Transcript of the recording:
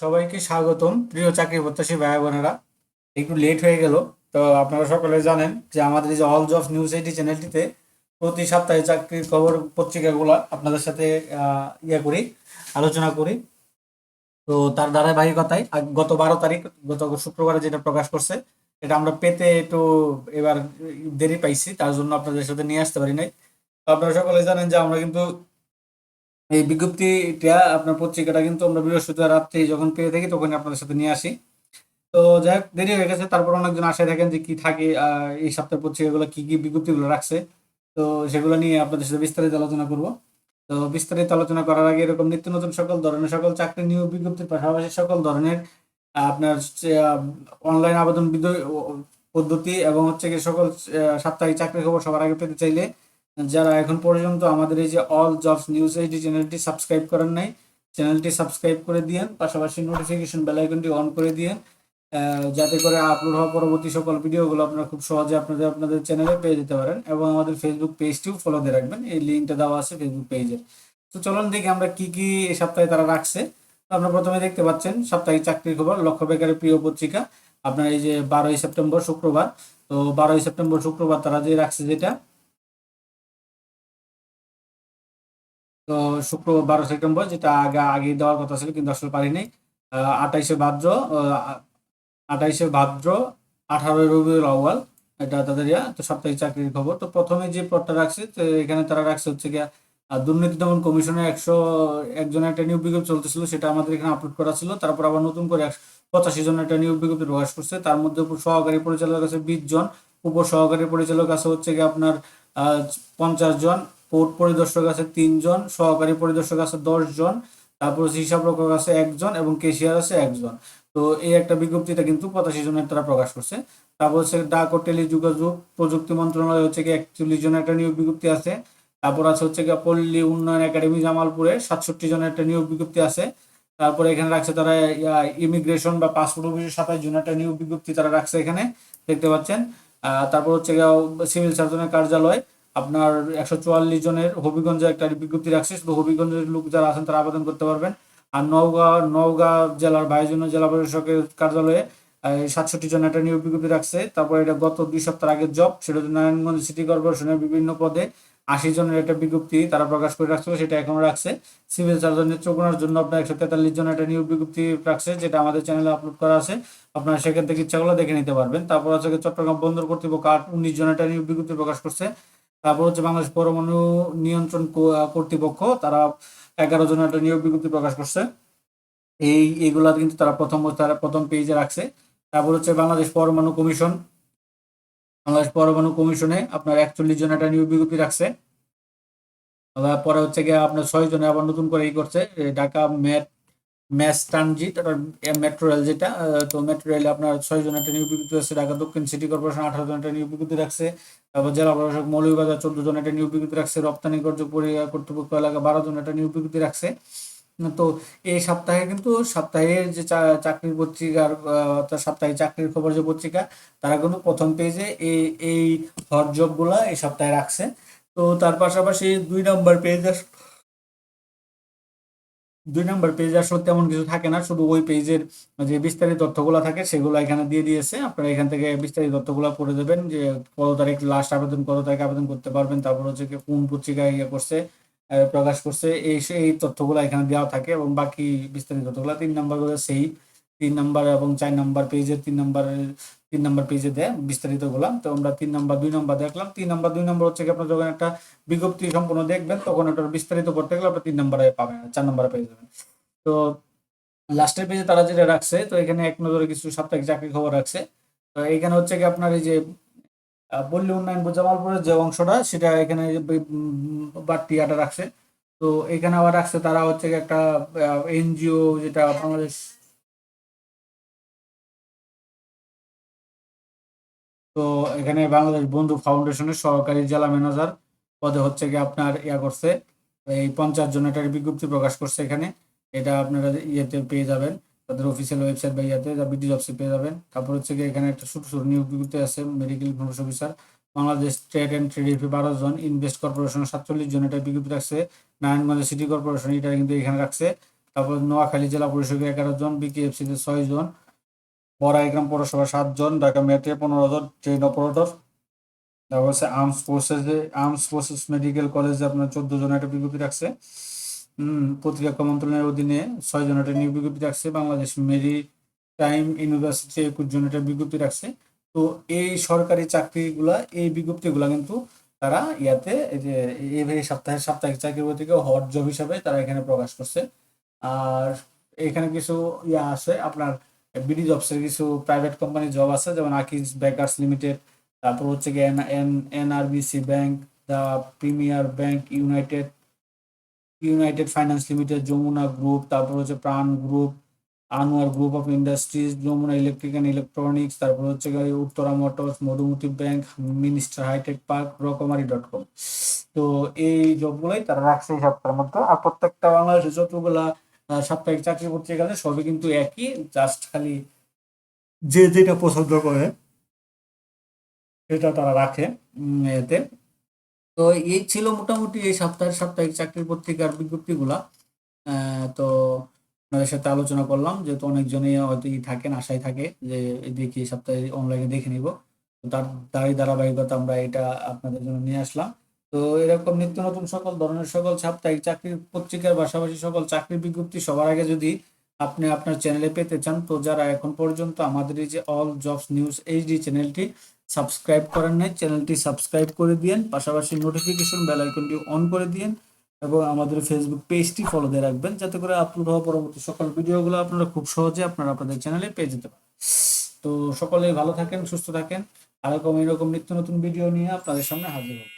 সবাইকে স্বাগতম। প্রিয় চাকরি প্রত্যাশী ভাই বোনেরা, একটু লেট হয়ে গেল। তো আপনারা সকলে জানেন যে আমাদের এই যে অল জব নিউজ এইটি চ্যানেলটিতে প্রতি সপ্তাহে চাকরির খবর পত্রিকাগুলো আপনাদের সাথে ইয়ে করি, আলোচনা করি। তো তার ধারাবাহিকতায় গত বারো তারিখ, গত শুক্রবারে যেটা প্রকাশ করছে, এটা আমরা পেতে একটু এবার দেরি পাইছি, তার জন্য আপনাদের সাথে নিয়ে আসতে পারি নাই। আপনারা সকলে জানেন যে আমরা কিন্তু এই বিজ্ঞপ্তিটা আপনার পত্রিকাটা কিন্তু আমরা বৃহস্পতিবার রাত্রে যখন পেয়ে থাকি তখন আপনাদের সাথে নিয়ে আসি। তো যাই হোক, দেরি হয়ে গেছে। তারপর অনেকজন আশায় থাকেন যে কি থাকে এই সপ্তাহের পত্রিকাগুলো কি কি বিজ্ঞপ্তিগুলো রাখছে। তো সেগুলো নিয়ে আপনাদের সাথে বিস্তারিত আলোচনা করব। তো বিস্তারিত আলোচনা করার আগে এরকম নিত্য নতুন সকল ধরনের, সকল চাকরি নিয়োগ বিজ্ঞপ্তির পাশাপাশি সকল ধরনের আপনার অনলাইন আবেদন পদ্ধতি এবং হচ্ছে কি সকল সাপ্তাহিক চাকরি খবর সবার আগে পেতে চাইলে যারা এখন পর্যন্ত আমাদের এই যে অল জবস নিউজ এইচডি চ্যানেলটি সাবস্ক্রাইব করেন নাই চ্যানেলটি সাবস্ক্রাইব করে দিয়েন, পাশাপাশি নোটিফিকেশন বেল আইকনটি অন করে দিয়েন যাতে করে আপলোড হওয়া পরবর্তী সকল ভিডিওগুলো আপনারা খুব সহজে আপনাদের আপনাদের চ্যানেলে পেয়ে যেতে পারেন এবং আমাদের ফেসবুক পেজটিও ফলো দিয়ে রাখবেন। এই লিঙ্কটা দেওয়া আছে ফেসবুক পেজে তো চলুন দেখি আমরা কি কি এই সপ্তাহে তারা রাখছে। আপনারা প্রথমে দেখতে পাচ্ছেন, সাপ্তাহিক চাকরির খবর, লক্ষ্য বেকারের প্রিয় পত্রিকা। আপনার এই যে বারোই সেপ্টেম্বর শুক্রবার, তো বারোই সেপ্টেম্বর শুক্রবার তারা যে রাখছে যেটা তো শুক্র বারো সেপ্টেম্বর, যেটা আগে আগে দেওয়ার কথা ছিল, কিন্তু আসলে পারিনি। আঠাইশে ভাদ্র আঠাইশে ভাদ্র, আঠারোই রবিউল আউয়াল, এটা তাদের ইয়া, তো সাপ্তাহিক চাকরির খবর। তো প্রথমে যে পদটা রাখছে এখানে তারা রাখছে হচ্ছে গিয়া দুর্নীতি দমন কমিশনের একশো একজনের একটা নিয়োগ বিজ্ঞপ্তি চলতেছিল, সেটা আমাদের এখানে আপলোড করা ছিল। তারপর আবার নতুন করে পঁচাশি জনের একটা নিয়োগ বিজ্ঞপ্তি প্রকাশ করছে। তার মধ্যে সহকারী পরিচালক আছে বিশ জন উপ সহকারী পরিচালক আছে হচ্ছে গিয়ে আপনার পঞ্চাশ জন পোর্ট পরিদর্শক আছে তিনজন, সহকারী পরিদর্শক আছে জন তারপর হিসাব রক্ষক আছে একজন এবং কেশিয়ার আছে একজন। তো এই একটা বিজ্ঞপ্তিটা কিন্তু পঁচাশি জনের তারা প্রকাশ করছে। তারপর হচ্ছে ডাক ও টেলিযোগাযোগ প্রযুক্তি মন্ত্রণালয় হচ্ছে কি একচল্লিশ জনের একটা নিয়োগ বিজ্ঞপ্তি আছে। তারপর আছে হচ্ছে গিয়ে পল্লী উন্নয়ন একাডেমি জামালপুরে সাতষট্টি জনের একটা নিয়োগ বিজ্ঞপ্তি আছে। তারপরে এখানে রাখছে তারা ইমিগ্রেশন বা পাসপোর্ট অফিসের সাতাশ জনের একটা নিয়োগ বিজ্ঞপ্তি তারা রাখছে এখানে, দেখতে পাচ্ছেন। তারপর হচ্ছে গিয়ে সিভিল সার্জনের কার্যালয় আপনার একশো চুয়াল্লিশ জনের হবিগঞ্জে একটা বিজ্ঞপ্তি রাখছে শুধু হবিগঞ্জের লোক যারা আছেন তারা আবেদন করতে পারবেন। আর নওগাঁ নওগাঁ জেলার বাইশ জনের জেলা প্রশাসকের কার্যালয়ে সাতষট্টি জন একটা নিয়োগ বিজ্ঞপ্তি রাখছে। তারপর এটা গত দুই সপ্তাহ আগের জব সেটা হচ্ছে নারায়ণগঞ্জ সিটি কর্পোরেশনের বিভিন্ন পদে আশি জনের একটা বিজ্ঞপ্তি তারা প্রকাশ করে রাখছিল, সেটা এখনও রাখছে। সিভিল সার্জন নেত্রকোনার জন্য আপনার একশো তেতাল্লিশ জন একটা নিয়োগ বিজ্ঞপ্তি রাখছে, যেটা আমাদের চ্যানেলে আপলোড করা আছে। আপনারা সেখান থেকে ইচ্ছাগুলো দেখে নিতে পারবেন। তারপর গিয়ে চট্টগ্রাম বন্দর কর্তৃপক্ষ আট উনিশ জন একটা নিয়োগ বিজ্ঞপ্তি প্রকাশ করছে। তারপর হচ্ছে বাংলাদেশ পরমাণু নিয়ন্ত্রণ কর্তৃপক্ষ, তারা এগারো জনের একটা নিয়োগ বিজ্ঞপ্তি প্রকাশ করছে। এই এগুলা কিন্তু তারা প্রথম তারা প্রথম পেজে রাখছে। তারপর হচ্ছে বাংলাদেশ পরমাণু কমিশন। বাংলাদেশ পরমাণু কমিশনে আপনার একচল্লিশ জন একটা নিয়োগ বিজ্ঞপ্তি রাখছে। পরে হচ্ছে গিয়ে আপনার ছয় জনে আবার নতুন করে ই করছে ঢাকা, মেট ম্যাস ট্রানজিট মেট্রো রেল যেটা তো মেট্রো রেলে আপনার ছয় জন একটা নিয়োগ বিজ্ঞপ্তি আছে, ঢাকা, দক্ষিণ সিটি কর্পোরেশন আঠারো জন একটা নিয়োগ বিজ্ঞপ্তি রাখছে, তারপর জেলা প্রশাসক মৌলভীবাজার চোদ্দ জন একটা নিয়োগ বিজ্ঞপ্তি রাখছে, রপ্তানি কার্য কর্তৃপক্ষ এলাকা বারো জন একটা নিয়োগ বিজ্ঞপ্তি রাখছে। তো এই সপ্তাহে কিন্তু সপ্তাহের যে চাকরির পত্রিকার সাপ্তাহিক চাকরির খবর যে পত্রিকা, তারা কিন্তু প্রথম পেজে এই এই হট জবগুলা এই সপ্তাহে রাখছে। তো তার পাশাপাশি দুই নম্বর পেজ দুই নম্বর পেজ আসলে তেমন কিছু থাকে না, শুধু ওই পেজের যে বিস্তারিত তথ্যগুলো থাকে সেগুলো এখানে দিয়ে দিয়েছে। আপনারা এখান থেকে বিস্তারিত তথ্যগুলো পড়ে দেবেন যে কত তারিখ লাস্ট আবেদন, কত তারিখ আবেদন করতে পারবেন, তারপর হচ্ছে কোন পত্রিকায় ইয়ে করছে প্রকাশ করছে, এই এই তথ্যগুলো এখানে দেওয়া থাকে এবং বাকি বিস্তারিত তথ্যগুলো তিন নম্বর সেই তিন নাম্বার এবং চার নাম্বার পেজে তিন নাম্বার তিন নাম্বার পেজে দেয় বিস্তারিতগুলা তো আমরা তিন নাম্বার, দুই নাম্বার দেখলাম। তিন নাম্বার, দুই নাম্বার হচ্ছে কি আপনার যখন একটা বিজ্ঞপ্তি সম্পূর্ণ দেখবেন, তখন ওটার বিস্তারিত পড়তে গেলে আপনার তিন নাম্বারে পাবেন, চার নাম্বারে পেয়ে যাবেন। তো লাস্টের পেজে তারা যেটা রাখছে, তো এখানে এক নজরে কিছু সাপ্তাহিক চাকরি খবর রাখছে। তো এখানে হচ্ছে কি আপনার এই যে পল্লী উন্নয়ন জামালপুরের যে অংশটা, সেটা এখানে বাড়তি আটা রাখছে। তো এখানে আবার রাখছে তারা হচ্ছে একটা এনজিও, যেটা বাংলাদেশ তো এখানে বাংলাদেশ বন্ধু ফাউন্ডেশনের সহকারী জেলা ম্যানেজার পদে হচ্ছে কি আপনার ইয়া করছে, এই পঞ্চাশ জন এটার বিজ্ঞপ্তি প্রকাশ করছে এখানে। এটা আপনারা ইয়েতে পেয়ে যাবেন, তাদের অফিসিয়াল ওয়েবসাইট বা ইয়াতে বিডি জবসে পেয়ে যাবেন। তারপর হচ্ছে কি এখানে একটা ছোট ছোট নিয়োগ বিজ্ঞপ্তি আছে medical information officer Bangladesh trade and trade বারো জন ইনভেস্ট কর্পোরেশন সাতচল্লিশ জন এটা বিজ্ঞপ্তি রাখছে নারায়ণগঞ্জ সিটি কর্পোরেশন এটা কিন্তু এখানে রাখছে। তারপর নোয়াখালী জেলা পরিষদের এগারো জন বিকেএফসিতে ছয় জন বড়াইগ্রাম পৌরসভা সাত জন ঢাকা মেটে পনেরো জন, ট্রেন অপারেটর তারপর হচ্ছে আর্মস ফোর্সেসে আর্মস ফোর্সেস মেডিকেল কলেজে আপনার চোদ্দ জন একটা বিজ্ঞপ্তি রাখছে। হম প্রতিরক্ষা মন্ত্রণালয়ের অধীনে ছয় জন একটা নিয়োগ বিজ্ঞপ্তি রাখছে। বাংলাদেশ মেরি টাইম ইউনিভার্সিটি একুশ জন একটা বিজ্ঞপ্তি রাখছে। তো এই সরকারি চাকরিগুলা, এই বিজ্ঞপ্তিগুলা কিন্তু তারা ইয়াতে এই যে এই সপ্তাহের সাপ্তাহিক চাকরি থেকে হট জব হিসাবে তারা এখানে প্রকাশ করছে। আর এখানে কিছু ইয়া আছে, আপনার বিডি জবসের কিছু প্রাইভেট কোম্পানি জব আছে, যেমন আকিজ বেকার্স লিমিটেড তারপর হচ্ছে কি N N NRBC bank the premier bank united united finance limited Jamuna group তারপর হচ্ছে Pran group Anwar group of industries Jamuna electric and electronics তারপর হচ্ছে গিয়ে Uttara motors Madhumati bank minister hi tech park Rokomari dot com তো এই জবগুলোই তারা রাখছে এই সপ্তাহের মধ্যে। আর প্রত্যেকটা বাংলাদেশের যতগুলা সাপ্তাহিক চাকরি পত্রিকা আছে সবই কিন্তু একই জাস্ট খালি যে যেটা পছন্দ করে সেটা তারা রাখে এতে। তো এই ছিল মোটামুটি এই সপ্তাহের সাপ্তাহিক চাকরির পত্রিকার বিজ্ঞপ্তিগুলা। তো আপনাদের সাথে আলোচনা করলাম, যেহেতু অনেকজনই হয়তো ই থাকেন, আশায় থাকে যে দেখি সপ্তাহে অনলাইনে দেখে নিব। তার, তারই ধারাবাহিকতা আমরা এটা আপনাদের জন্য নিয়ে আসলাম। তো এরকম নিত্য নতুন সকল ধরনের সকল সাপ্তাহিক চাকরির পত্রিকার পাশাপাশি সকল চাকরির বিজ্ঞপ্তি সবার আগে যদি আপনি আপনার চ্যানেলে পেতে চান, তো যারা এখন পর্যন্ত আমাদের এই যে অল জবস নিউজ এইচডি চ্যানেলটি সাবস্ক্রাইব করেন নাই চ্যানেলটি সাবস্ক্রাইব করে দিয়েন, পাশাপাশি নোটিফিকেশন বেল আইকনটি অন করে দিয়েন এবং আমাদের ফেসবুক পেজটি ফলো দিয়ে রাখবেন, যাতে করে আপলোড হওয়া পরবর্তী সকল ভিডিওগুলো আপনারা খুব সহজে আপনারা আপনাদের চ্যানেলে পেয়ে যেতে পারেন। তো সকলেই ভালো থাকেন, সুস্থ থাকেন, আর এরকম এরকম নিত্য নতুন ভিডিও নিয়ে আপনাদের সামনে হাজির হব।